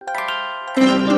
Hello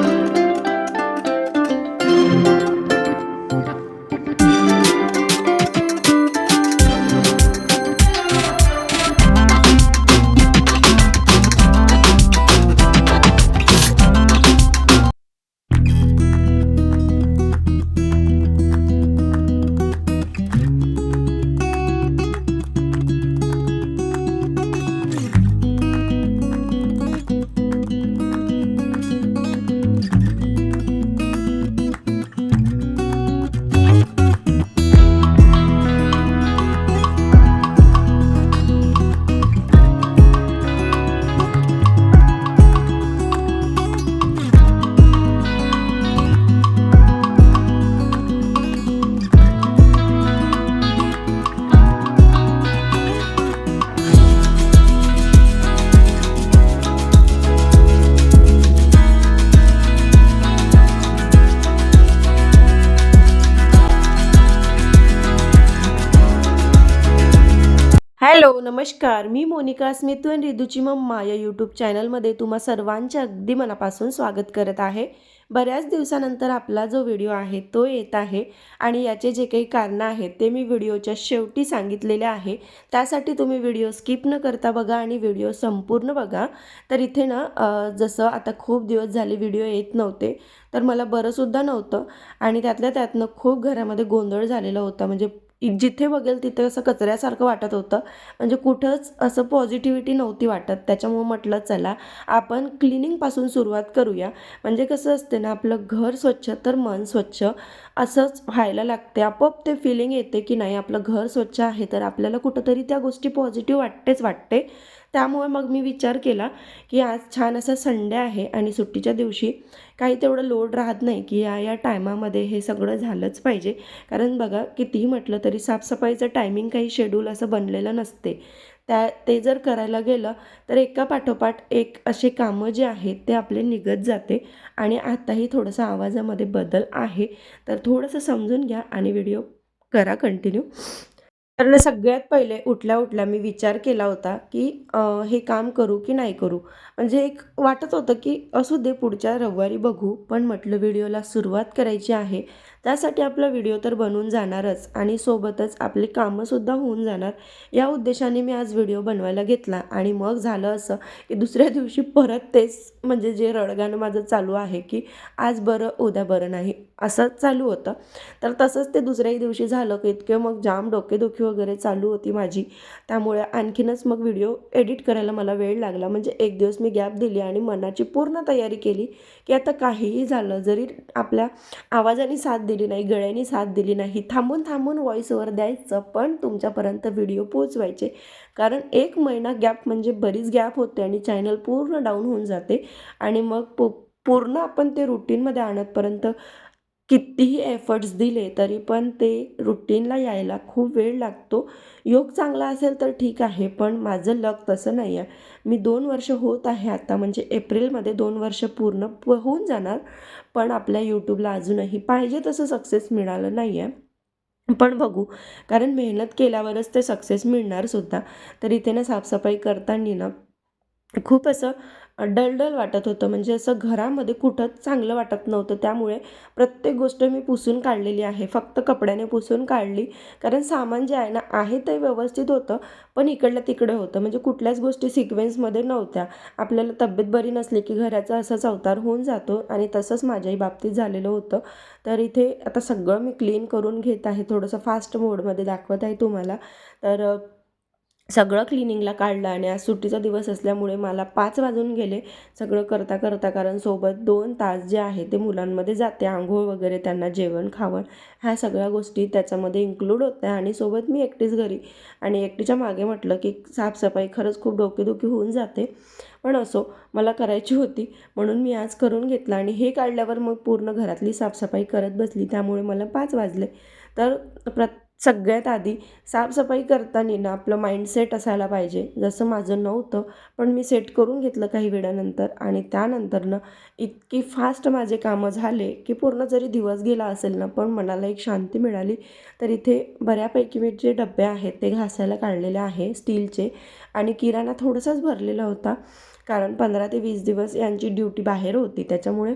नमस्कार मी मोनिका स्मितू आणि रिदूची मम्मा या यूट्यूब चॅनलमध्ये तुम्हा सर्वांचे अगदी मनापासून स्वागत करत आहे. बऱ्याच दिवसानंतर आपला जो व्हिडिओ आहे तो येत आहे आणि याचे जे काही कारणं आहेत ते मी व्हिडिओच्या शेवटी सांगितलेले आहे. त्यासाठी तुम्ही व्हिडिओ स्किप न करता बघा आणि व्हिडिओ संपूर्ण बघा. तर इथे ना जसं आता खूप दिवस झाले व्हिडिओ येत नव्हते तर मला बरंसुद्धा नव्हतं आणि त्यातल्या त्यातनं खूप घरामध्ये गोंधळ झालेला होता. म्हणजे जिथे बघेल तिथे असं कचऱ्यासारखं वाटत होतं. म्हणजे कुठंच असं पॉझिटिव्हिटी नव्हती वाटत. त्याच्यामुळं म्हटलं चला आपण क्लिनिंगपासून सुरुवात करूया. म्हणजे कसं असते ना आपलं घर स्वच्छ तर मन स्वच्छ असंच व्हायला लागते. आपोआप ते फिलिंग येते की नाही आपलं घर स्वच्छ आहे तर आपल्याला कुठंतरी त्या गोष्टी पॉझिटिव्ह वाटतेच वाटते. त्यामुळे मग मी विचार केला की आज छान असा संडे आहे आणि सुट्टीच्या दिवशी काही तेवढं लोड राहत नाही की या या टायमामध्ये हे सगळं झालंच पाहिजे. कारण बघा कितीही म्हटलं तरी साफसफाईचं टायमिंग काही शेड्यूल असं बनलेलं नसते. त्या ते जर करायला गेलं तर एका पाठोपाठ एक असे कामं जे आहेत ते आपले निघत जाते आणि आताही थोडंसं आवाजामध्ये बदल आहे. तर थोडंसं समजून घ्या आणि व्हिडिओ करा कंटिन्यू. कारण सगळ्यात पहिले उठल्या उठल्या मी विचार केला होता की हे काम करू की नाही करू? म्हणजे एक वाटत होतं की असू दे पुढच्या रविवारी बघू पण म्हटलं व्हिडिओला सुरुवात करायची आहे. त्यासाठी आपला व्हिडिओ तर बनून जाणारच आणि सोबतच आपली कामंसुद्धा होऊन जाणार. या उद्देशाने मी आज व्हिडिओ बनवायला घेतला आणि मग झालं असं की दुसऱ्या दिवशी परत तेच म्हणजे जे रडगाणं माझं चालू आहे की आज बरं उद्या बरं नाही असं चालू होतं. तर तसंच ते दुसऱ्याही दिवशी झालं की इतके मग जाम डोकेदुखी वगैरे चालू होती माझी. त्यामुळे आणखीनच मग व्हिडिओ एडिट करायला मला वेळ लागला. म्हणजे एक दिवस मी गॅप दिली आणि मनाची पूर्ण तयारी केली की आता काहीही झालं जरी आपल्या आवाजाने साथ दिली नाही गळ्याने साथ दिली नाही. थांबून थांबून व्हॉईसवर द्यायचं पण तुमच्यापर्यंत व्हिडिओ पोचवायचे कारण एक महिना गॅप म्हणजे बरीच गॅप होते आणि चॅनल पूर्ण डाऊन होऊन जाते. आणि मग पू पूर्ण आपण ते रुटीनमध्ये आणतपर्यंत कितीही एफर्ट्स दिले तरी पण ते रुटीनला यायला खूप वेळ लागतो. योग चांगला असेल तर ठीक आहे पण माझं लक तसं नाही आहे मी दोन वर्ष होत आहे आता म्हणजे एप्रिलमध्ये दोन वर्ष पूर्ण प होऊन जाणार पण आपल्या यूट्यूबला अजूनही पाहिजे तसं सक्सेस मिळालं नाही आहे पण बघू कारण मेहनत केल्यावरच ते सक्सेस मिळणार सुद्धा. तर इथे ना साफसफाई करताना ना खूप असं डलडल वाटत होतं. म्हणजे असं घरामध्ये कुठंच चांगलं वाटत नव्हतं. त्यामुळे प्रत्येक गोष्ट मी पुसून काढलेली आहे. फक्त कपड्याने पुसून काढली. कारण सामान जे आहे ना आहे ते व्यवस्थित होतं पण इकडलं तिकडे होतं. म्हणजे कुठल्याच गोष्टी सिक्वेन्समध्ये नव्हत्या. आपल्याला तब्येत बरी नसली की घराचा असाच अवतार होऊन जातो आणि तसंच माझ्याही बाबतीत झालेलं होतं. तर इथे आता सगळं मी क्लीन करून घेत आहे. थोडंसं फास्ट मोडमध्ये दाखवत आहे तुम्हाला. तर सगळं क्लिनिंगला काढलं आणि आज सुट्टीचा दिवस असल्यामुळे मला पाच वाजून गेले. सगळं करता करता कारण सोबत दोन तास जे आहे ते मुलांमध्ये जाते. आंघोळ वगैरे त्यांना जेवण खावण ह्या सगळ्या गोष्टी त्याच्यामध्ये इन्क्लूड होत्या आणि सोबत मी एकटीच घरी. आणि एकटीच्या मागे म्हटलं की साफसफाई खरंच खूप डोकेदुखी होऊन जाते. पण असो मला करायची होती. म्हणून मी आज करून घेतलं आणि हे काढल्यावर मग पूर्ण घरातली साफसफाई करत बसली. त्यामुळे मला पाच वाजले. तर प्रत सगळ्यात आधी साफसफाई करताना ना आपलं माइंडसेट असायला पाहिजे. जसं माझं नव्हतं पण मी सेट करून घेतलं काही वेळानंतर आणि त्यानंतरनं इतकी फास्ट माझे कामं झाले की पूर्ण जरी दिवस गेला असेल ना पण मनाला एक शांती मिळाली. तर इथे बऱ्यापैकी मी जे डबे आहेत ते घासायला काढलेले आहे स्टीलचे. आणि किराणा थोडासाच भरलेला होता कारण पंधरा ते वीस दिवस यांची ड्युटी बाहेर होती. त्याच्यामुळे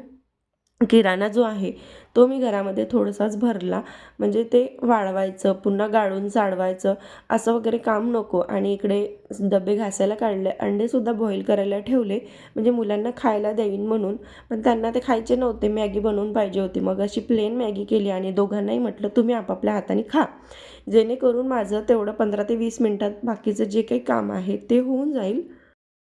किराणा जो आहे तो मी घरामध्ये थोडासाच भरला. म्हणजे ते वाळवायचं पुन्हा गाळून चाळवायचं असं वगैरे काम नको. आणि इकडे डबे घासायला काढले अंडेसुद्धा बॉईल करायला ठेवले. म्हणजे मुलांना खायला देईन म्हणून. पण त्यांना ते खायचे नव्हते. मॅगी बनवून पाहिजे होती. मग अशी प्लेन मॅगी केली आणि दोघांनाही म्हटलं तुम्ही आपापल्या हाताने खा. जेणेकरून माझं तेवढं पंधरा ते वीस मिनटात बाकीचं जे काही काम आहे ते होऊन जाईल.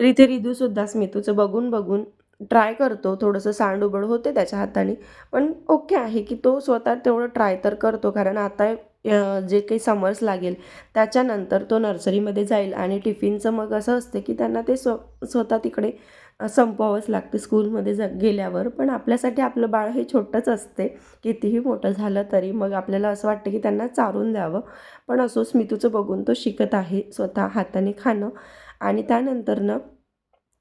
रिथे इथे रिदूसुद्धा स्मितूचं बघून बघून ट्राय करतो थोडंसं सांडुबड होते त्याच्या हाताने. पण ओके आहे की तो स्वतः तेवढं ट्राय तर करतो कारण आता जे काही समर्स लागेल त्याच्यानंतर तो नर्सरीमध्ये जाईल आणि टिफिनचं मग असं असते की त्यांना ते स्व स्वतः तिकडे संपवावंच लागते स्कूलमध्ये जा गेल्यावर. पण आपल्यासाठी आपलं बाळ हे छोटंच असते कितीही मोठं झालं तरी मग आपल्याला असं वाटतं की त्यांना चारून द्यावं. पण असो स्मितूचं बघून तो शिकत आहे स्वतः हाताने खाणं. आणि त्यानंतरनं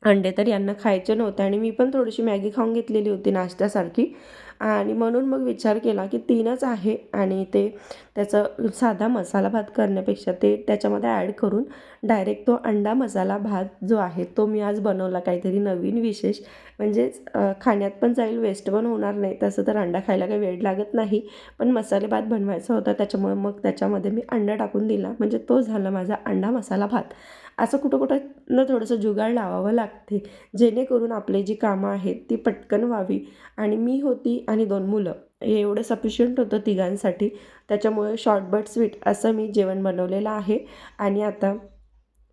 अंडे तर यांना खायचे नव्हते आणि मी पण थोडीशी मॅगी खाऊन घेतलेली होती नाश्त्यासारखी. आणि म्हणून मग विचार केला की तीनच आहे आणि ते त्याचं साधा मसाला भात करण्यापेक्षा ते त्याच्यामध्ये ॲड करून डायरेक्ट तो अंडा मसाला भात जो आहे तो मी आज बनवला काहीतरी नवीन विशेष. म्हणजेच खाण्यात पण जाईल वेस्ट पण होणार नाही तसं तर अंडा खायला काही वेळ लागत नाही. पण मसाले भात बनवायचा होता त्याच्यामुळे मग त्याच्यामध्ये मी अंडा टाकून दिला. म्हणजे तो झाला माझा अंडा मसाला भात. असं कुठं कुठं न थोडंसं जुगाड लावावं लागते. जेणेकरून आपले जी कामं आहेत ती पटकन व्हावी. आणि मी होती आणि दोन मुलं. हे एवढं सफिशियंट होतं तिघांसाठी. त्याच्यामुळे शॉर्ट बट स्वीट असं मी जेवण बनवलेलं आहे. आणि आता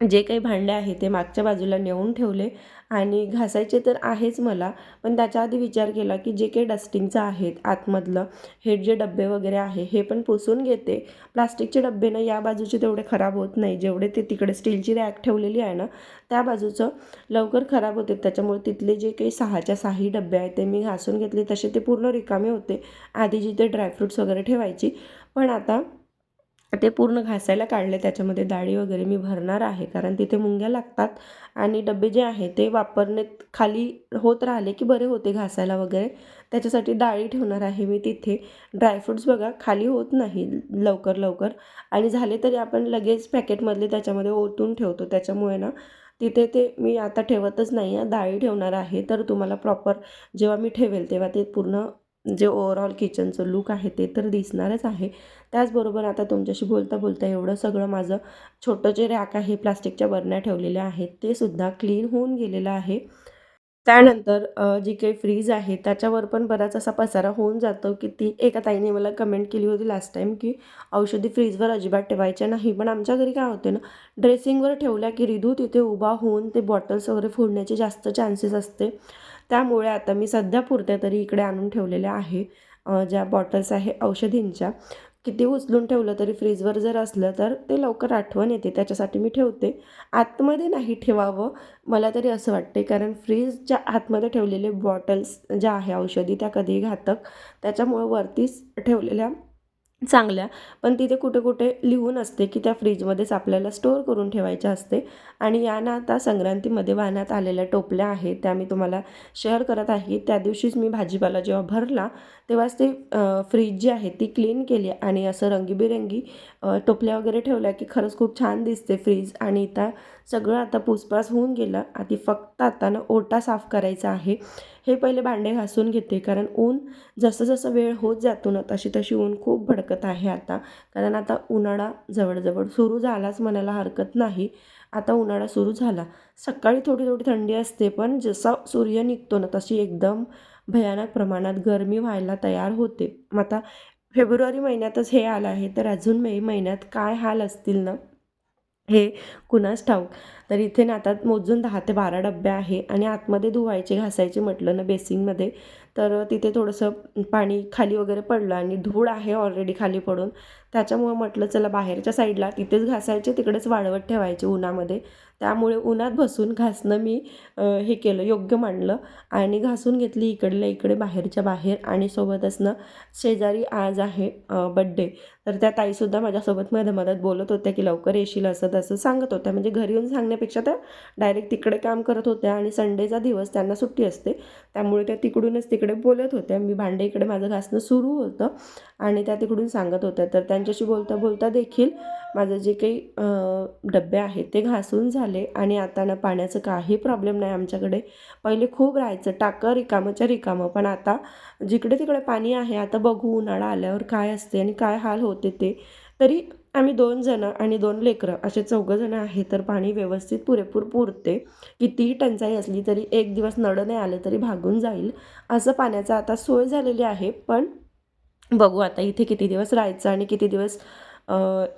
जे काही भांडे आहे ते मागच्या बाजूला नेऊन ठेवले आणि घासायचे तर आहेच मला पण त्याच्या आधी विचार केला की जे काही डस्टिंगचं आहेत आतमधलं हे जे डबे वगैरे आहे हे पण पुसून घेते. प्लास्टिकचे डबे ना या बाजूचे तेवढे खराब होत नाही जेवढे ते तिकडे स्टीलची रॅक ठेवलेली आहे ना त्या बाजूचं लवकर खराब होते. त्याच्यामुळे तिथले जे काही सहाच्या सहाही डबे आहेत ते मी घासून घेतले. तसे ते पूर्ण रिकामे होते. आधी जिथे ड्रायफ्रूट्स वगैरे ठेवायची. पण आता ते पूर्ण घासायला काढले. त्याच्यामध्ये डाळी वगैरे मी भरणार आहे कारण तिथे मुंग्या लागतात. आणि डबे जे आहे ते वापरण्यात खाली होत राहिले की बरे होते घासायला वगैरे. त्याच्यासाठी डाळी ठेवणार आहे मी तिथे. ड्रायफ्रूट्स बघा खाली होत नाही लवकर लवकर. आणि झाले तरी आपण लगेच पॅकेटमधले त्याच्यामध्ये ओतून ठेवतो. त्याच्यामुळे ना तिथे ते मी आता ठेवतच नाही आहे. डाळी ठेवणार आहे. तर तुम्हाला प्रॉपर जेव्हा मी ठेवेल तेव्हा ते पूर्ण जे ओवरऑल किचनचं लुक आहे ते तर दिसणारच आहे. त्याचबरोबर आता तुमच्याशी बोलता बोलता एवढं सगळं माझं छोटं जे रॅक आहे प्लास्टिकच्या बरण्या ठेवलेल्या आहेत ते सुद्धा क्लीन होऊन गेलेलं आहे. त्यानंतर जी काही फ्रीज आहे त्याच्यावर पण बराच असा पसारा होऊन जातो की ती एका ताईने मला कमेंट केली होती लास्ट टाईम की औषधी फ्रीजवर अजिबात ठेवायच्या नाही. पण आमच्या घरी काय होते ना ड्रेसिंगवर ठेवल्या की रिधू तिथे उभा होऊन ते बॉटल्स वगैरे फोडण्याचे जास्त चान्सेस असते. त्यामुळे आता मी सध्या पुरत्या तरी इकडे आणून ठेवलेल्या आहे ज्या बॉटल्स आहे औषधींच्या. किती उचलून ठेवलं तरी फ्रीजवर जर असलं तर ते लवकर आठवण येते त्याच्यासाठी मी ठेवते. आतमध्ये नाही ठेवावं मला तरी असं वाटते कारण फ्रीजच्या आतमध्ये ठेवलेले बॉटल्स ज्या आहे औषधी त्या कधीही घातक त्याच्यामुळे वरतीच ठेवलेल्या चांगल्या. पण तिथे कुठे कुठे लिहून असते की त्या फ्रीजमध्येच आपल्याला स्टोअर करून ठेवायच्या असते. आणि या ना आता संक्रांतीमध्ये वाहण्यात आलेल्या टोपल्या आहेत त्या मी तुम्हाला शेअर करत आहे. त्या दिवशीच मी भाजीपाला जेव्हा भरला तेव्हाच ते फ्रीज जी आहे ती क्लीन केली आणि असं रंगीबेरंगी टोपल्या वगैरे ठेवल्या की खरंच खूप छान दिसते फ्रीज आणि त्या सगळं आता पुसपास होऊन गेलं. आधी फक्त आता ना ओटा साफ करायचा आहे. हे पहिले भांडे घासून घेते कारण ऊन जसं जसं वेळ होत जातो ना तशी तशी ऊन खूप भडकत आहे आता. कारण आता उन्हाळा जवळजवळ सुरू झालाच म्हणायला हरकत नाही. आता उन्हाळा सुरू झाला. सकाळी थोडी थोडी थंडी असते पण जसा सूर्य निघतो ना तशी एकदम भयानक प्रमाणात गरमी व्हायला तयार होते. मग आता फेब्रुवारी महिन्यातच हे आलं आहे तर अजून मे महिन्यात काय हाल असतील ना? हे कुणास ठाऊक? तर इथे ना आता मोजून दहा ते बारा डब्बे आहे आणि आतमध्ये धुवायचे घासायचे म्हटलं ना बेसिंगमध्ये तर तिथे थोडंसं पाणी खाली वगैरे पडलं आणि धूळ आहे ऑलरेडी खाली पडून. त्याच्यामुळं म्हटलं चला बाहेरच्या साईडला तिथेच घासायचे तिकडेच वाळवत ठेवायचे उन्हामध्ये. त्यामुळे उन्हात बसून घासणं मी हे केलं योग्य मांडलं आणि घासून घेतली इकडल्या इकडे बाहेरच्या बाहेर आणि सोबतच ना शेजारी आज आहे बड्डे तर त्या ताईसुद्धा माझ्यासोबत मध्ये मदत बोलत होत्या की लवकर येशील असं तसं सांगत होत्या. म्हणजे घरी येऊन सांगण्यापेक्षा त्या डायरेक्ट तिकडे काम करत होत्या आणि संडेचा दिवस त्यांना सुट्टी असते. त्यामुळे त्या तिकडूनच तिकडे बोलत होत्या. मी भांडे इकडे माझं घासणं सुरू होतं आणि त्या तिकडून सांगत होत्या. तर त्यांच्याशी बोलता बोलता देखील माझं जे काही डबे आहेत ते घासून झाले झाले आणि आता ना पाण्याचं काही प्रॉब्लेम नाही आमच्याकडे. पहिले खूप राहायचं टाकं रिकामंच्या रिकामं. पण आता जिकडे तिकडे पाणी आहे आता बघू उन्हाळा आल्यावर काय असते आणि काय हाल होते ते. तरी आम्ही दोन जणं आणि दोन लेकरं असे चौघं जणं आहे तर पाणी व्यवस्थित पुरेपूर पुरते. कितीही टंचाई असली तरी एक दिवस नळ नाही आलं तरी भागून जाईल. असं पाण्याचं आता सोय झालेली आहे पण बघू आता इथे किती दिवस राहायचं आणि किती दिवस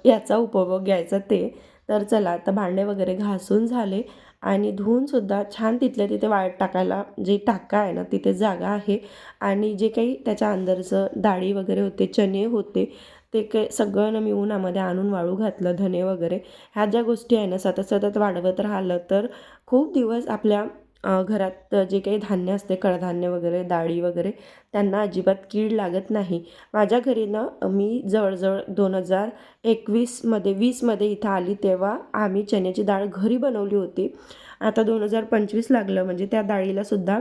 याचा उपभोग घ्यायचा ते. तर चला आता भांडे वगैरे घासून झाले आणि धुवूनसुद्धा छान तिथल्या तिथे वाळत टाकायला जे टाका आहे ना तिथे जागा आहे. आणि जे काही त्याच्या अंदरचं डाळी वगैरे होते चणे होते ते काही सगळं ना मी उन्हामध्ये आणून वाळू घातलं धने वगैरे. ह्या ज्या गोष्टी आहे ना सतत सतत वाढवत राहिलं तर खूप दिवस आपल्या घरात जे काही धान्य असते कडधान्य वगैरे डाळी वगैरे त्यांना अजिबात कीड लागत नाही. माझ्या घरी ना मी जवळजवळ दोन हजार एकवीसमध्ये वीसमध्ये इथं आली तेव्हा आम्ही चण्याची डाळ घरी बनवली होती. आता दोन हजार पंचवीस लागलं म्हणजे त्या डाळीलासुद्धा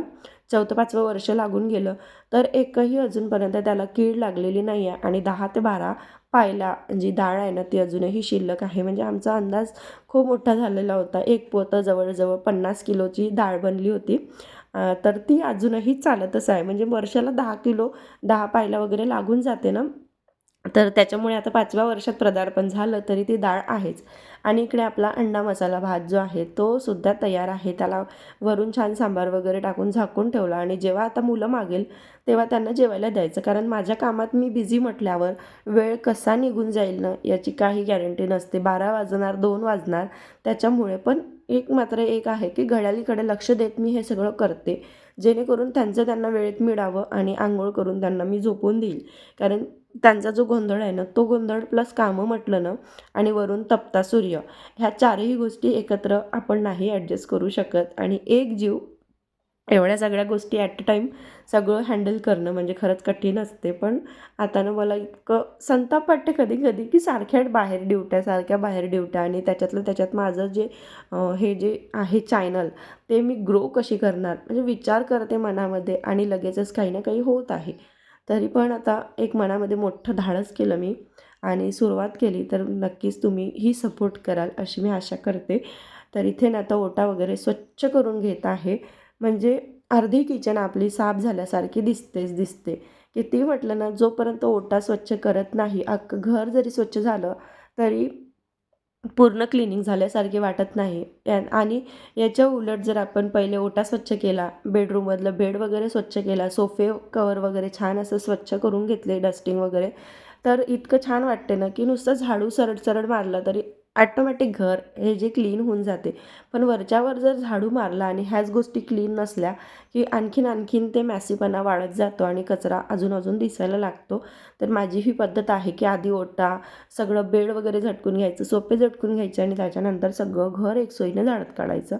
चौथं पाचवं वर्ष लागून गेलं. तर एकही अजूनपर्यंत त्याला कीड लागलेली नाही आहे आणि दहा ते बारा पायला जी डाळ आहे ना ती अजूनही शिल्लक आहे. म्हणजे आमचा अंदाज खूप मोठा झालेला होता. एक पोतं जवळजवळ पन्नास किलोची डाळ बनली होती. तर ती अजूनही चालतच आहे. म्हणजे वर्षाला दहा किलो दहा पायला वगैरे लागून जाते ना. तर त्याच्यामुळे आता पाचव्या वर्षात पदार्पण झालं तरी ती डाळ आहेच. आणि इकडे आपला अंडा मसाला भात जो आहे तो सुद्धा तयार आहे. त्याला वरून छान सांबार वगैरे टाकून झाकून ठेवला आणि जेव्हा आता मुलं मागेल तेव्हा त्यांना जेवायला द्यायचं. कारण माझ्या कामात मी बिझी म्हटल्यावर वेळ कसा निघून जाईल ना याची काही गॅरंटी नसते. बारा वाजणार दोन वाजणार त्याच्यामुळे पण एक मात्र एक आहे की घड्याळीकडे लक्ष देत मी हे सगळं करते. जेणेकरून त्यांचं त्यांना वेळेत मिळावं आणि आंघोळ करून त्यांना मी झोपून देईल. कारण त्यांचा जो गोंधळ आहे ना तो गोंधळ प्लस कामं म्हटलं ना आणि वरून तपता सूर्य ह्या चारही गोष्टी एकत्र आपण नाही ॲडजस्ट करू शकत आणि एक जीव एवढ्या सगळ्या गोष्टी ॲट अ टाईम सगळं हँडल करणं म्हणजे खरंच कठीण असते. पण आता ना मला इतकं संताप वाटते कधी कधी की सारख्या बाहेर ड्युट्या सारख्या बाहेर ड्युट्या आणि त्याच्यातलं त्याच्यात माझं जे हे जे आहे चॅनल ते मी ग्रो कशी करणार? म्हणजे विचार करते मनामध्ये आणि लगेचच काही ना काही होत आहे. तरी पण आता एक मनामध्ये मोठं धाडस केलं मी आणि सुरुवात केली तर नक्कीच तुम्ही ही सपोर्ट कराल अशी मी आशा करते. तर इथे ना आता ओटा वगैरे स्वच्छ करून घेत आहे. म्हणजे अर्धी किचन आपली साफ झाल्यासारखी दिसतेच दिसते. किती म्हटलं ना जोपर्यंत ओटा स्वच्छ करत नाही अख्खं घर जरी स्वच्छ झालं तरी पूर्ण क्लिनिंग झाल्यासारखे वाटत नाही. या- आणि याच्या उलट जर आपण पहिले ओटा स्वच्छ केला बेडरूममधलं बेड वगैरे स्वच्छ केला सोफे कवर वगैरे छान असं स्वच्छ करून घेतले डस्टिंग वगैरे तर इतकं छान वाटते ना की नुसतं झाडू सरळ सरळ मारला तरी ॲटोमॅटिक घर हे जे क्लीन होऊन जाते. पण वरच्यावर जर झाडू मारला आणि ह्याच गोष्टी क्लीन नसल्या की आणखीन आणखीन ते मॅसीपणा वाढत जातो आणि कचरा अजून अजून दिसायला लागतो तर माझी ही पद्धत आहे की आधी ओटा सगळं बेड वगैरे झटकून घ्यायचं सोपे झटकून घ्यायचे आणि त्याच्यानंतर सगळं घर एक सोयीनं झाडत काढायचं.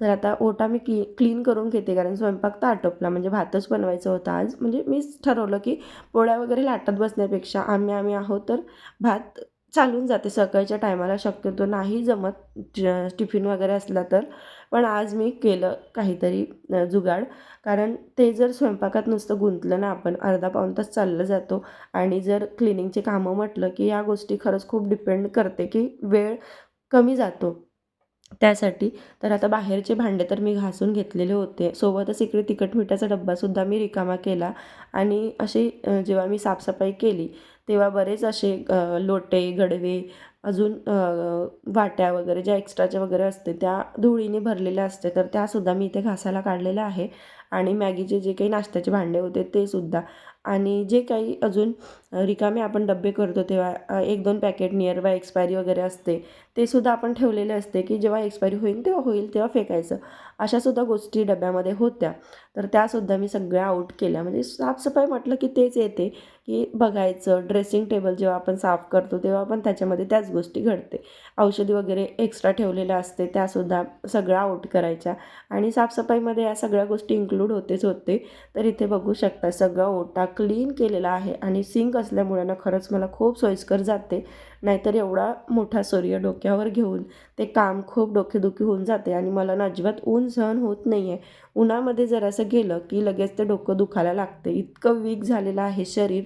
तर आता ओटा मी क्ली क्लीन करून घेते कारण स्वयंपाक तर आटोपला. म्हणजे भातच बनवायचा होता आज. म्हणजे मीच ठरवलं की पोळ्या वगैरे लाटत बसण्यापेक्षा आम्ही आम्ही आहोत तर भात चालून जाते सकाळच्या टायमाला शक्यतो नाही जमत टिफिन वगैरे असला तर. पण आज मी केलं काहीतरी जुगाड. कारण ते जर स्वयंपाकात नुसतं गुंतलं ना आपण अर्धा पाऊण तास चाललं जातो. आणि जर क्लिनिंगचे कामं म्हटलं की या गोष्टी खरंच खूप डिपेंड करते की वेळ कमी जातो. त्यासाठी तर आता बाहेरचे भांडे तर मी घासून घेतलेले होते. सोबतच इकडे तिखट मिठाचा डब्बासुद्धा मी रिकामा केला. आणि अशी जेव्हा मी साफसफाई केली तेव्हा बरेच असे लोटे गडवे अजून वाट्या वगैरे ज्या एक्स्ट्राच्या वगैरे असते त्या धुळीने भरलेल्या असते. तर त्यासुद्धा मी इथे घासायला काढलेल्या आहे. आणि मॅगीचे जे काही नाश्त्याचे भांडे होते ते सुद्धा. आणि जे काही अजून रिकामे आपण डब्बे करतो तेव्हा एक दोन पॅकेट नियर बाय एक्सपायरी वगैरे असते ते सुद्धा आपण ठेवलेले असते की जेव्हा एक्सपायरी होईल तेव्हा होईल तेव्हा फेकायचं. अशासुद्धा गोष्टी डब्यामध्ये होत्या. तर त्यासुद्धा मी सगळ्या आऊट केल्या. म्हणजे साफसफाई म्हटलं की तेच येते की बघायचं ड्रेसिंग टेबल जेव्हा आपण साफ करतो तेव्हा पण त्याच्यामध्ये त्याच गोष्टी घडते. औषधी वगैरे एक्स्ट्रा ठेवलेल्या असते त्यासुद्धा सगळ्या आऊट करायच्या. आणि साफसफाईमध्ये या सगळ्या गोष्टी इन्क्लूड होतेच होते. तर इथे बघू शकता सगळं ओटा क्लीन केलेला आहे आणि सिंक असल्यामुळे ना खरंच मला खूप सोयीस्कर जाते. नाहीतर एवढा मोठा सूर्य डोक्यावर घेऊन ते काम खूप डोकेदुखी होऊन जाते आणि मला ना अजिबात ऊन सहन होत नाही आहे उन्हामध्ये जर असं गेलं की लगेच ते डोकं दुखायला लागते. इतकं वीक झालेलं आहे शरीर.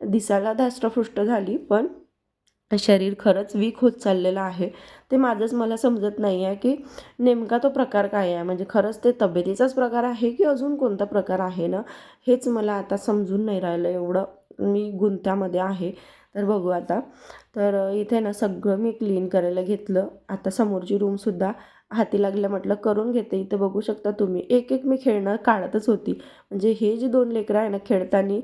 दिसायला धाष्टफृष्ट झाली पण शरीर खरंच वीक होत चाललेलं आहे. ते माझंच मला समजत नाही आहे की नेमका तो प्रकार काय आहे. म्हणजे खरंच ते तब्येतीचाच प्रकार आहे की अजून कोणता प्रकार आहे ना? हेच मला आता समजून नाही राहिलं एवढं. मी गुंत्यामध्ये आहे. तर बघू आता. तर इथे ना सगळं मी क्लीन करायला घेतलं. आता समोरची रूमसुद्धा हाती लागलं म्हटलं करून घेते इथं बघू शकता तुम्ही. एक एक मी खेळणं काढतच होती. म्हणजे हे जे दोन लेकरं आहे ना खेळताना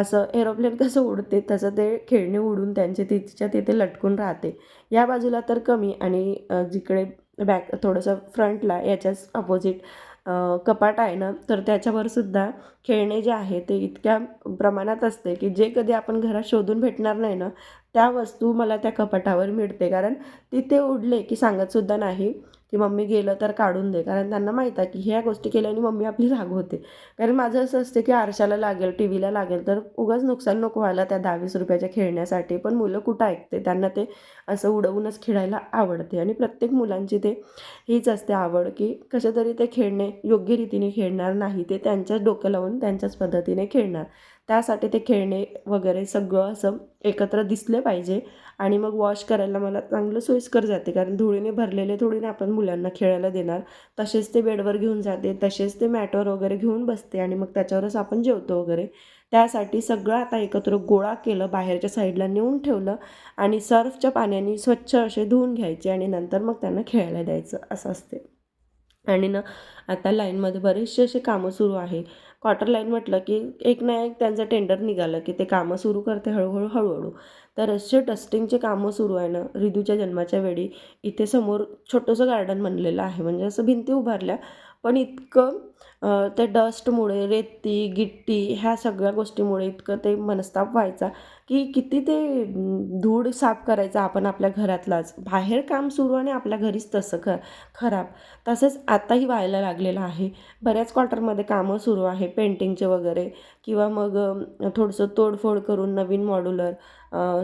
असं एरोप्लेन कसं उडते तसं ते खेळणे उडून त्यांचे तिच्या तिथे लटकून राहते. या बाजूला तर कमी आणि जिकडे बॅक थोडंसं फ्रंटला याच्याच अपोजिट कपाट आहे ना तर त्याच्यावर सुद्धा खेळणे जे आहे ते इतक्या प्रमाणात असते की जे कधी आपण घरात शोधून भेटणार नाही ना त्या वस्तू मला त्या कपाटावर मिळते. कारण तिथे उडले की सांगतसुद्धा नाही की मम्मी गेलं तर काढून दे. कारण त्यांना माहीत आहे की ह्या गोष्टी केल्याने मम्मी आपली राग होते. कारण माझं असं असते की आरशाला लागेल टी व्हीला लागेल तर उगाच नुकसान नको व्हायला त्या दहा वीस रुपयाच्या खेळण्यासाठी. पण मुलं कुठं ऐकते? त्यांना ते असं उडवूनच खेळायला आवडते. आणि प्रत्येक मुलांची ते हीच असते आवड की कशा तरी ते खेळणे योग्य रीतीने खेळणार नाही. ते त्यांच्याच डोकं लावून त्यांच्याच पद्धतीने खेळणार. त्यासाठी ते खेळणे वगैरे सगळं असं एकत्र दिसले पाहिजे. आणि मग वॉश करायला मला चांगलं सोयीस्कर जाते. कारण धुळीने भरलेले थोडीने आपण मुलांना खेळायला देणार. तसेच ते बेडवर घेऊन जाते. तसेच ते मॅटवर वगैरे घेऊन बसते. आणि मग त्याच्यावरच आपण जेवतो वगैरे. त्यासाठी सगळं आता एकत्र गोळा केलं बाहेरच्या साईडला नेऊन ठेवलं. आणि सर्फच्या पाण्याने स्वच्छ असे धुवून घ्यायचे. आणि नंतर मग त्यांना खेळायला द्यायचं. असं असते. आणि ना आता लाईनमध्ये बरेचसे असे कामं सुरू आहे. क्वार्टर लाईन म्हटलं की एक ना एक त्यांचं टेंडर निघालं की ते कामं सुरू करते हळूहळू हळूहळू. तर असे डस्टिंगचे कामं सुरू आहे ना रिदूच्या जन्माच्या वेळी इथे समोर छोटंसं गार्डन बनलेलं आहे. म्हणजे असं भिंती उभारल्या पण इतकं ते डस्टमुळे रेती गिट्टी ह्या सगळ्या गोष्टीमुळे इतकं ते मनस्ताप व्हायचा की किती ते धूळ साफ करायचा आपण आपल्या घरातलाच. बाहेर काम सुरू आणि आपल्या घरीच तसं ख खराब. तसंच आताही व्हायला लागलेलं आहे. बऱ्याच क्वार्टरमध्ये कामं सुरू आहे पेंटिंगचे वगैरे. किंवा मग थोडंसं तोडफोड करून नवीन मॉड्युलर.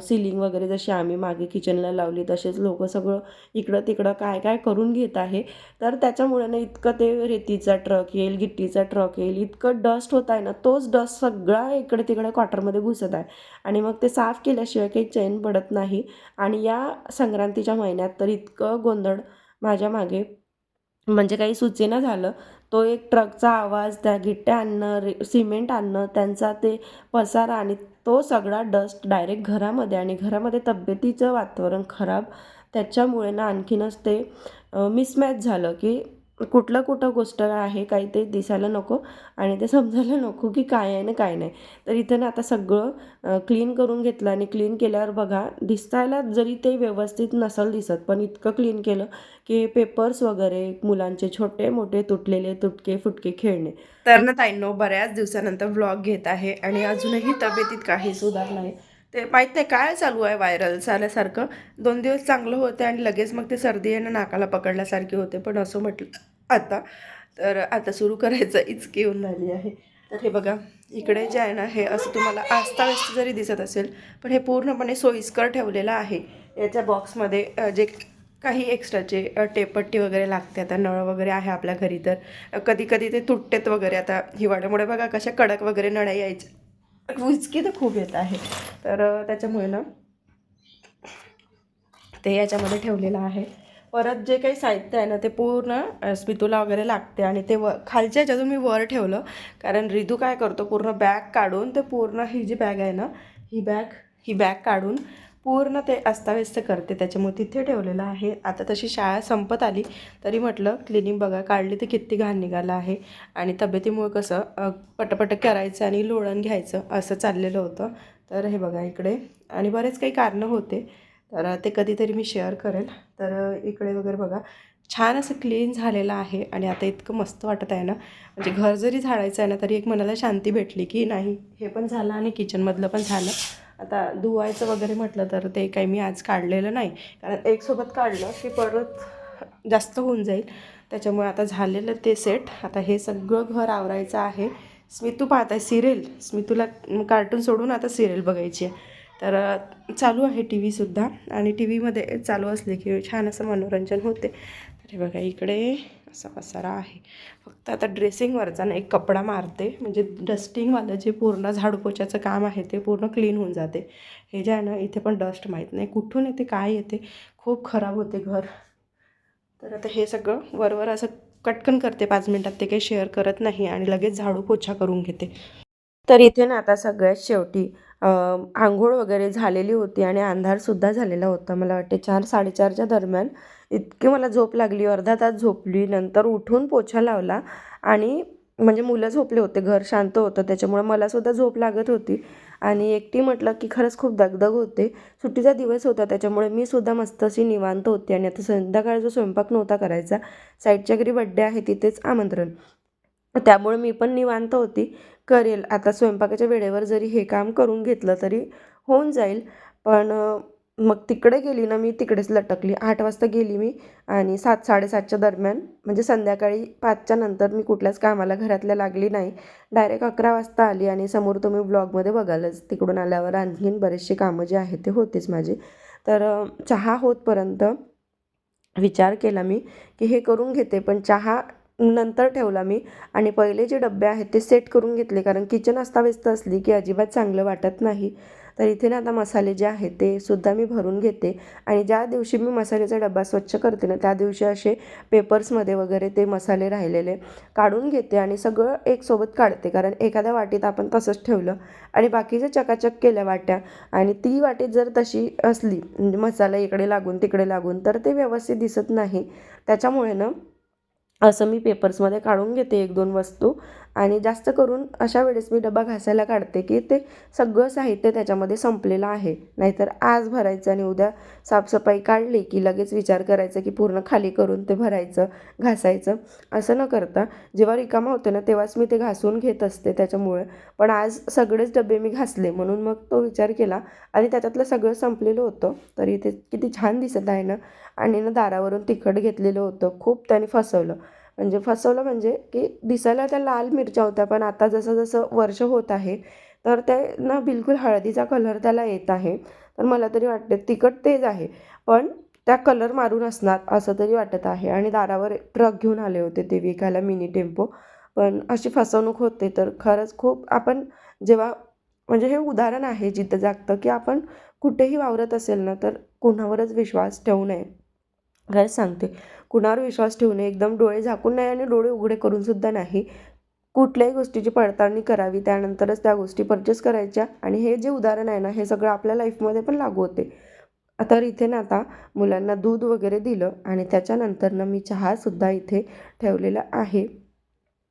सिलिंग वगैरे जशी आम्ही मागे किचनला लावली तसेच लोक सगळं इकडं तिकडं काय काय करून घेत आहे. तर त्याच्यामुळे ना इतकं ते रेतीचा ट्रक येईल गिट्टीचा ट्रक येईल इतकं डस्ट होत आहे ना तोच डस्ट सगळा इकडे तिकडे क्वार्टरमध्ये घुसत आहे. आणि मग ते साफ केल्याशिवाय काही चैन पडत नाही. आणि या संक्रांतीच्या महिन्यात तर इतकं गोंधळ माझ्या मागे. म्हणजे काही सुचेना झालं तो एक ट्रकचा आवाज त्या गिट्ट्या आणणं रे सिमेंट आणणं त्यांचा ते पसारा आणि तो सगळा डस्ट डायरेक्ट घरामध्ये आणि घरामध्ये तब्येतीचं वातावरण खराब त्याच्यामुळे ना आणखीनच ते मिसमॅच झालं की कुठलं कुठं गोष्ट आहे काही ते दिसायला नको आणि ते समजायला नको की काय आहे ना काय नाही. तर इथं ना आता सगळं क्लीन करून घेतलं आणि क्लीन केल्यावर बघा दिसायला जरी ते व्यवस्थित नसल दिसत पण इतकं क्लीन केलं की पेपर्स वगैरे मुलांचे छोटे मोठे तुटलेले तुटके फुटके खेळणे. तर ना ताईंनो बऱ्याच दिवसानंतर व्लॉग घेत आहे आणि अजूनही तब्येतीत काही सुधार नाही. ते माहीत नाही काय चालू आहे व्हायरल झाल्यासारखं. दोन दिवस चांगलं होतं आणि लगेच मग ते सर्दी येणं नाकाला पकडल्यासारखे होते. पण असं म्हटलं आता तर आता सुरू करायचं. इचकी येऊन राहिली आहे. तर हे बघा इकडे जे आहे ना हे असं तुम्हाला आस्ताव्यस्त जरी दिसत असेल पण हे पूर्णपणे सोयीस्कर ठेवलेलं आहे. याच्या बॉक्समध्ये जे काही एक्स्ट्राचे टेपट्टी वगैरे लागते. आता नळ वगैरे आहे आपल्या घरी तर कधी कधी ते तुटतेत वगैरे. आता हिवाळ्यामुळे बघा कशा कडक वगैरे नळ्या यायच्या. उचकी तर खूप येत आहे. तर त्याच्यामुळे ना ते याच्यामध्ये ठेवलेलं आहे. परत जे काही साहित्य आहे ना ते पूर्ण स्मितूला वगैरे लागते आणि ते व खालच्या ह्याच्यातून मी वर ठेवलं. कारण रिदू काय करतो पूर्ण बॅग काढून ते पूर्ण ही जी बॅग आहे ना ही बॅग ही बॅग काढून पूर्ण ते अस्ताव्यस्त करते. त्याच्यामुळे तिथे ठेवलेलं आहे. आता तशी शाळा संपत आली तरी म्हटलं क्लिनिंग बघा काढली तर किती घाण निघाला आहे. आणि तब्येतीमुळे कसं पटपट करायचं आणि लोळण घ्यायचं असं चाललेलं होतं. तर हे बघा इकडे. आणि बरेच काही कारणं होते. तर ते कधीतरी मी शेअर करेल. तर इकडे वगैरे बघा. छान असं क्लीन झालेलं आहे आणि आता इतकं मस्त वाटत आहे ना. म्हणजे घर जरी झाडायचं आहे ना तरी एक मनाला शांती भेटली की नाही हे पण झालं आणि किचनमधलं पण झालं. आता धुवायचं वगैरे म्हटलं तर ते काही मी आज काढलेलं नाही. कारण एकसोबत काढलं की परत जास्त होऊन जाईल. त्याच्यामुळे आता झालेलं ते सेट आता हे सगळं घर आवरायचं आहे. स्मितू पाहत आहे सिरियल. स्मितूला कार्टून सोडून आता सिरियल बघायची आहे. तर चालू आहे टी व्हीसुद्धा आणि टी व्हीमध्ये चालू असले की छान असं मनोरंजन होते. तर हे बघा इकडे. असा पसारा आहे. फक्त आता ड्रेसिंगवरचा ना एक कपडा मारते. म्हणजे डस्टिंगवालं जे पूर्ण झाडू पोछाचं काम आहे ते पूर्ण क्लीन होऊन जाते. हे जे आहे ना इथे पण डस्ट माहीत नाही. कुठून येते काय येते? खूप खराब होते घर. तर आता हे सगळं वरवर असं कटकन करते पाच मिनटात. ते काही शेअर करत नाही आणि लगेच झाडू पोछा करून घेते. तर इथे ना आता सगळ्यात शेवटी आंघोळ वगैरे झालेली होती आणि अंधारसुद्धा झालेला होता मला वाटते. चार साडेचारच्या दरम्यान इतकी मला झोप लागली अर्धा तास झोपली नंतर उठून पोछा लावला आणि म्हणजे मुलं झोपले होते घर शांत होतं त्याच्यामुळे मलासुद्धा झोप लागत होती. आणि एकटी म्हटलं की खरंच खूप दगदग होते. सुट्टीचा दिवस होता त्याच्यामुळे मी सुद्धा मस्त अशी निवांत होते आणि आता संध्याकाळ जो स्वयंपाक नव्हता करायचा साईडच्या घरी बड्डे आहे तिथेच आमंत्रण. त्यामुळे मी पण निवांत होती. करेल आता स्वयंपाकाच्या वेळेवर जरी हे काम करून घेतलं तरी होऊन जाईल. पण मग तिकडे गेली ना मी तिकडेच लटकली. आठ वाजता गेली मी आणि सात साडेसातच्या दरम्यान म्हणजे संध्याकाळी पाचच्या नंतर मी कुठल्याच कामाला घरातल्या लागली नाही. डायरेक्ट अकरा वाजता आली आणि समोर तुम्ही ब्लॉगमध्ये बघालच. तिकडून आल्यावर आणखीन बरेचसे कामं जे आहेत ते होतेच माझे. तर चहा होतपर्यंत विचार केला मी की हे करून घेते पण चहा नंतर ठेवला मी. आणि पहिले जे डबे आहेत ते सेट करून घेतले कारण किचन अस्ताव्यस्त असली की अजिबात चांगलं वाटत नाही. तर इथे ना आता मसाले जे आहेत ते सुद्धा मी भरून घेते. आणि ज्या दिवशी मी मसाल्याचा डबा स्वच्छ करते ना त्या दिवशी असे पेपर्समध्ये वगैरे ते मसाले राहिलेले काढून घेते आणि सगळं एक सोबत काढते. कारण एखाद्या वाटीत आपण तसंच ठेवलं आणि बाकीचे चकाचक केल्या वाट्या आणि ती वाटीत जर तशी असली म्हणजे मसाला इकडे लागून तिकडे लागून तर ते व्यवस्थित दिसत नाही. त्याच्यामुळे ना असं मी पेपर्समध्ये काढून घेते एक दोन वस्तू आणि जास्त करून अशा वेळेस मी डबा घासायला काढते की ते सगळं साहित्य त्याच्यामध्ये संपलेलं आहे. नाहीतर आज भरायचं आणि उद्या साफसफाई काढली की लगेच विचार करायचा की पूर्ण खाली करून ते भरायचं घासायचं. असं न करता जेव्हा रिकामा होते ना तेव्हाच मी ते घासून घेत असते त्याच्यामुळे. पण आज सगळेच डबे मी घासले म्हणून मग तो विचार केला आणि त्याच्यातलं सगळं संपलेलं होतं. तर इथे किती छान दिसत आहे ना. आणि ना दारावरून तिखट घेतलेलं होतं. खूप त्याने फसवलं. म्हणजे फसवलं म्हणजे की दिसायला त्या लाल मिरच्या होत्या पण आता जसं जसं वर्ष होत आहे तर ते ना बिलकुल हळदीचा कलर त्याला येत आहे. तर मला तरी वाटते तिखट तेच आहे पण त्या कलर मारून असणार असं तरी वाटत आहे. आणि दारावर ट्रक घेऊन आले होते ते विकायला मिनी टेम्पो पण अशी फसवणूक होते तर खरंच खूप आपण जेव्हा म्हणजे हे उदाहरण आहे जिथं जागतं की आपण कुठेही वावरत असेल ना तर कोणावरच विश्वास ठेवू नये. खरंच सांगते. कुणावर विश्वास ठेवू नये. एकदम डोळे झाकून नाही आणि डोळे उघडे करून सुद्धा नाही. कुठल्याही गोष्टीची पडताळणी करावी. त्यानंतरच त्या गोष्टी परचेस करायच्या आणि हे जे उदाहरण आहे ना हे सगळं आपल्या लाईफमध्ये पण लागू होते. तर इथे ना आता मुलांना दूध वगैरे दिलं आणि त्याच्यानंतर ना मी चहासुद्धा इथे ठेवलेला आहे.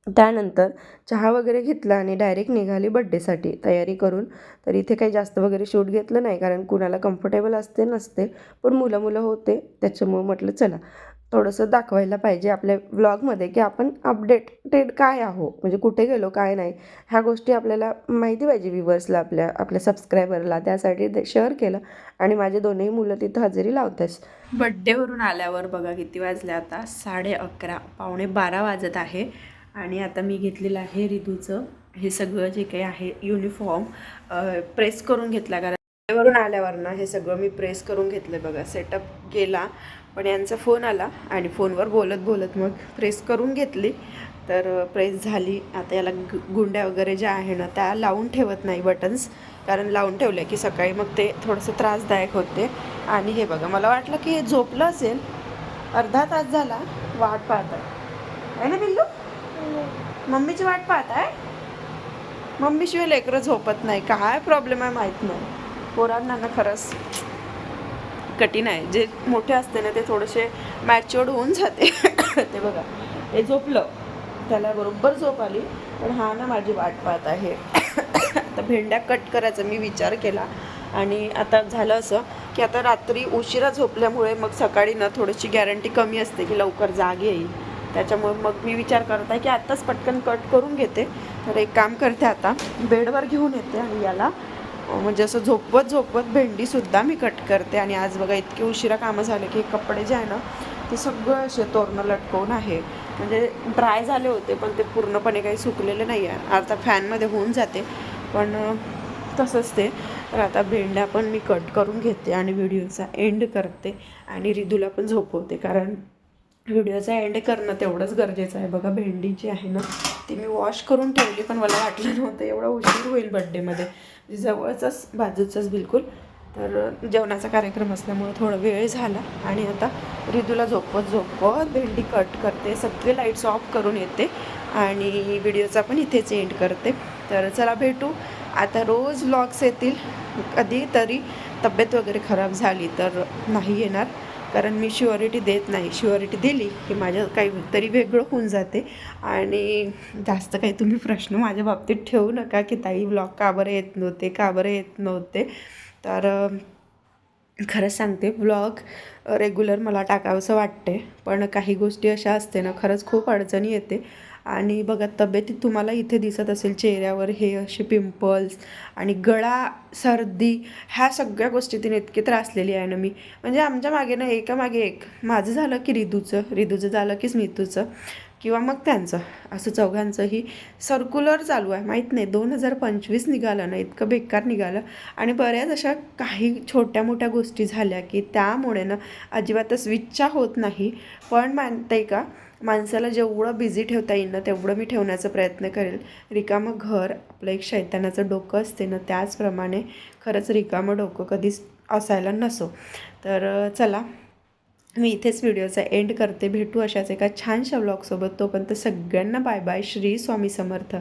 त्यानंतर चहा वगैरे घेतला आणि डायरेक्ट निघाली बड्डेसाठी तयारी करून. तर इथे काही जास्त वगैरे शूट घेतलं नाही कारण कुणाला कम्फर्टेबल असते नसते. पण मुलं मुलं होते त्याच्यामुळं म्हटलं चला थोडंसं दाखवायला पाहिजे आपल्या व्लॉगमध्ये की आपण अपडेटेड काय आहो? म्हणजे कुठे गेलो काय नाही? ह्या गोष्टी आपल्याला माहिती पाहिजे व्ह्युअर्सला आपल्या आपल्या सबस्क्रायबरला त्यासाठी ते शेअर केलं आणि माझे दोन्ही मुलं तिथं हजेरी लावतेस बड्डेवरून आल्यावर बघा किती वाजले आता? साडे अकरा पावणे बारा वाजत आहे. आणि आता मी घेतलेलं आहे रिदूचं. हे सगळं जे काही आहे युनिफॉर्म प्रेस करून घेतला. कारण वरून आल्यावर ना हे सगळं मी प्रेस करून घेतलं बघा. सेटअप केला पण यांचा फोन आला आणि फोनवर बोलत बोलत मग प्रेस करून घेतली. तर प्रेस झाली. आता याला गु गुंड्या वगैरे ज्या आहे ना त्या लावून ठेवत नाही बटन्स कारण लावून ठेवल्या की सकाळी मग ते थोडंसं त्रासदायक होते. आणि हे बघा मला वाटलं की हे झोपलं असेल. अर्धा तास झाला वाट पाहतात आहे ना बिल्लू? मम्मीची वाट पाहत आहे मम्मीशिवाय लेकरं झोपत नाही. काय प्रॉब्लेम आहे माहीत नाही. पोरांना ना खरंच कठीण आहे. जे मोठे असते ना ते थोडेसे मॅच्युअर्ड होऊन जाते. ते बघा. हे झोपलं. त्याला बरोबर झोप आली. पण हा ना माझी वाट पाहत आहे. आता भेंड्या कट करायचा मी विचार केला. आणि आता झालं असं की आता रात्री उशिरा झोपल्यामुळे मग सकाळी ना थोडीशी गॅरंटी कमी असते की लवकर जाग येईल. त्याच्यामुळे मग मी विचार करत आहे की आत्ताच पटकन कट करून घेते. तर एक काम करते आता बेडवर घेऊन येते आणि याला म्हणजे असं झोपवत झोपवत भेंडीसुद्धा मी कट करते. आणि आज बघा इतके उशिरा कामं झाले की कपडे जे आहे ना ते सगळं असे तोरणं लटकवून आहे. म्हणजे ड्राय झाले होते पण ते पूर्णपणे काही सुकलेले नाही आहे आता फॅनमध्ये होऊन जाते पण तसंच ते. तर आता भेंड्या पण मी कट करून घेते आणि व्हिडिओचा एंड करते आणि रिदूला पण झोपवते कारण व्हिडिओचा एंड करणं तेवढंच गरजेचं आहे. बघा भेंडी जी आहे ना ती मी वॉश करून ठेवली पण मला वाटलं नव्हतं एवढा उशीर होईल बड्डेमध्ये म्हणजे जवळचाच बाजूचाच बिलकुल. तर जेवणाचा कार्यक्रम असल्यामुळे थोडा वेळ झाला आणि आता रिदूला झोपवत झोपवत भेंडी कट करते. सगळे लाईट्स ऑफ करून येते आणि व्हिडिओचा पण इथेच एंड करते. तर चला भेटू. आता रोज व्लॉग्स येतील. कधीतरी तब्येत वगैरे खराब झाली तर नाही येणार. कारण मी शुअरिटी देत नाही. शुअरिटी दिली की माझ्या काहीतरी वेगळं होऊन जाते. आणि जास्त काही तुम्ही प्रश्न माझ्या बाबतीत ठेवू नका की ताई ब्लॉग का बरं येत नव्हते का बरं येत नव्हते? तर खरंच सांगते ब्लॉग रेग्युलर मला टाकावंसं वाटते पण काही गोष्टी अशा असते ना खरंच खूप अडचणी येते. आणि बघा तब्येतीत तुम्हाला इथे दिसत असेल चेहऱ्यावर हे असे पिंपल्स आणि गळा सर्दी ह्या सगळ्या गोष्टीतून इतकी त्रासलेली आहे ना मी. म्हणजे आमच्या मागे ना एका मागे एक माझं झालं की रिदूचं रिदूचं झालं की स्मितूचं किंवा मग त्यांचं असं चौघांचंही सर्क्युलर चालू आहे. माहीत नाही दोन हजार पंचवीस निघालं ना इतकं बेकार निघालं. आणि बऱ्याच अशा काही छोट्या मोठ्या गोष्टी झाल्या की त्यामुळे ना अजिबातच विच्छा होत नाही. पण मानते का माणसाला जेवढं बिझी ठेवता येईल ना तेवढं मी ठेवण्याचा प्रयत्न करेल. रिकामं घर आपलं एक शैतानाचं डोकं असते ना त्याचप्रमाणे खरंच रिकामं डोकं कधीच असायला नसो. तर चला मी इथेच व्हिडिओचा एंड करते. भेटू अशाच एका छानशा ब्लॉगसोबत तोपर्यंत सगळ्यांना बाय बाय श्री स्वामी समर्थ.